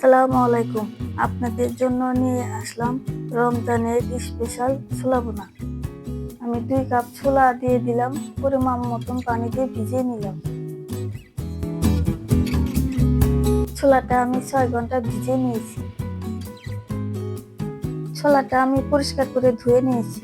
আসসালামু আলাইকুম। আপনাদের জন্য নিয়ে আসলাম রমজানের স্পেশাল ছোলা বোনা আমি দুই কাপ ছোলা দিয়ে দিলাম, পরিমাণ মতন পানি দিয়ে ভিজিয়ে নিলাম। ছোলাটা আমি ছয় ঘণ্টা ভিজিয়ে নিয়েছি। ছোলাটা আমি পরিষ্কার করে ধুয়ে নিয়েছি।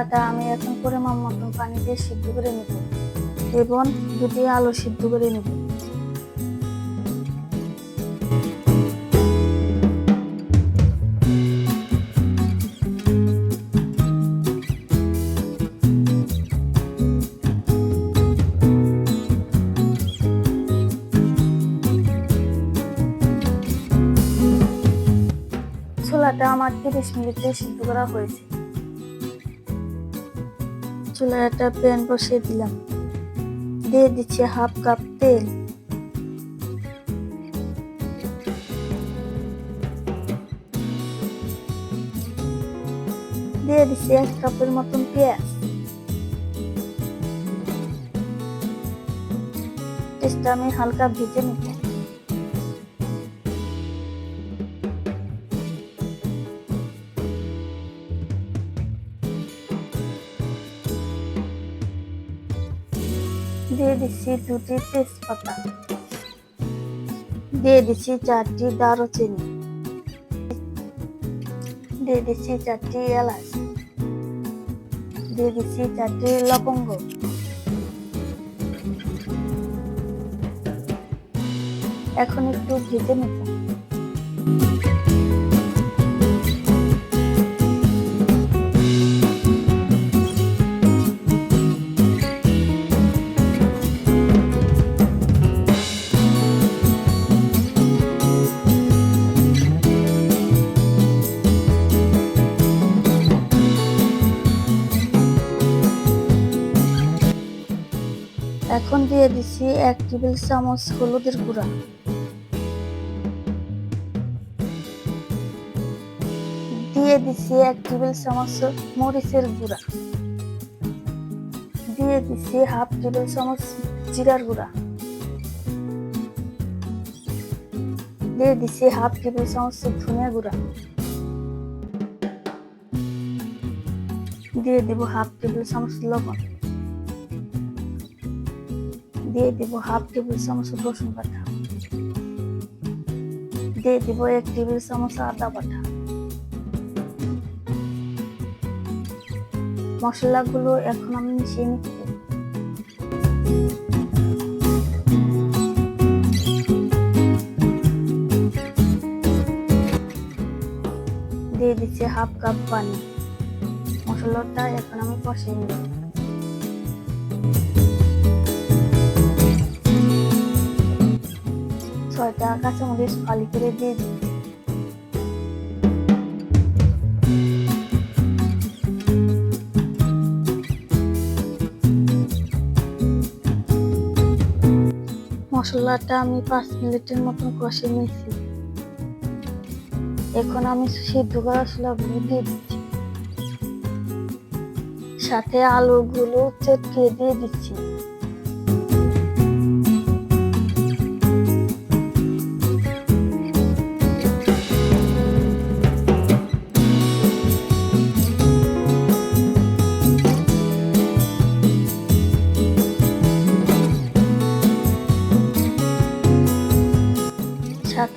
ছোলাটা আমি এখন পরিমাণ মতন পানি দিয়ে সিদ্ধ করে নেব। এবং দুটি আলু সিদ্ধ করে নেব। ছোলাটা আমার তিরিশ মিনিটে সিদ্ধ করা হয়েছে। চুলায় একটা প্যান বসিয়ে দিলাম। দিয়ে দিচ্ছি হাফ কাপ তেল। দিয়ে দিচ্ছি এক কাপের মতন পেঁয়াজ। পেঁয়াজটা আমি হালকা ভেজে নিব দিয়ে দিচ্ছি দুটি তেজপাতা। দিয়ে দিচ্ছি চারটি দারুচিনি। দিয়ে দিচ্ছি চারটি এলাচ। দিয়ে দিচ্ছি চারটি লবঙ্গ। এখন একটু ভেজে নেব। এখন দিয়ে দিছি এক টেবিল চামচ হলুদের গুঁড়া। দিয়ে দিচ্ছি এক টেবিল চামচ মরিচের গুঁড়া। দিয়ে দিচ্ছি হাফ টেবিল চামচ জিরার গুঁড়া। দিয়ে দিচ্ছি হাফ টেবিল চামচ ধনিয়া গুঁড়া। দিয়ে দেবো হাফ টেবিল চামচ লবণ। দিয়ে দিব হাফ টেবিল চামচ রসুন বাটা। দিয়ে দিব এক টেবিল চামচ আদা বাটা। মশলাগুলো এখন আমি মিশিয়ে নিচ্ছি। দিয়ে দিচ্ছি হাফ কাপ পানি। মশলাটা এখন আমি কষিয়ে নিচ্ছি ছয়টা কাঁচামরিচ ফালি করে দিয়ে দিই মশলাটা আমি পাঁচ মিনিটের মতন কষে নিয়েছি। এখন আমি সিদ্ধ করা ছোলাগুলো দিয়ে দিচ্ছি। সাথে আলুগুলো চটকিয়ে দিয়ে দিচ্ছি।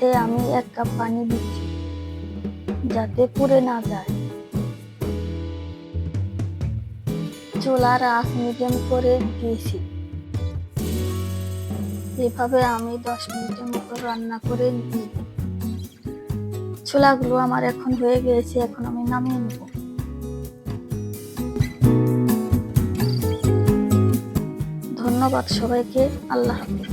সাথে আমি এক কাপ পানি দিচ্ছি, যাতে পুড়ে না যায়। চুলার আঁচ মিডিয়াম করে দিয়েছি। এভাবে আমি দশ মিনিটের মতো রান্না করে নিই ছোলাগুলো আমার এখন হয়ে গিয়েছে, এখন আমি নামিয়ে নেব। ধন্যবাদ সবাইকে, আল্লাহ হাফিজ।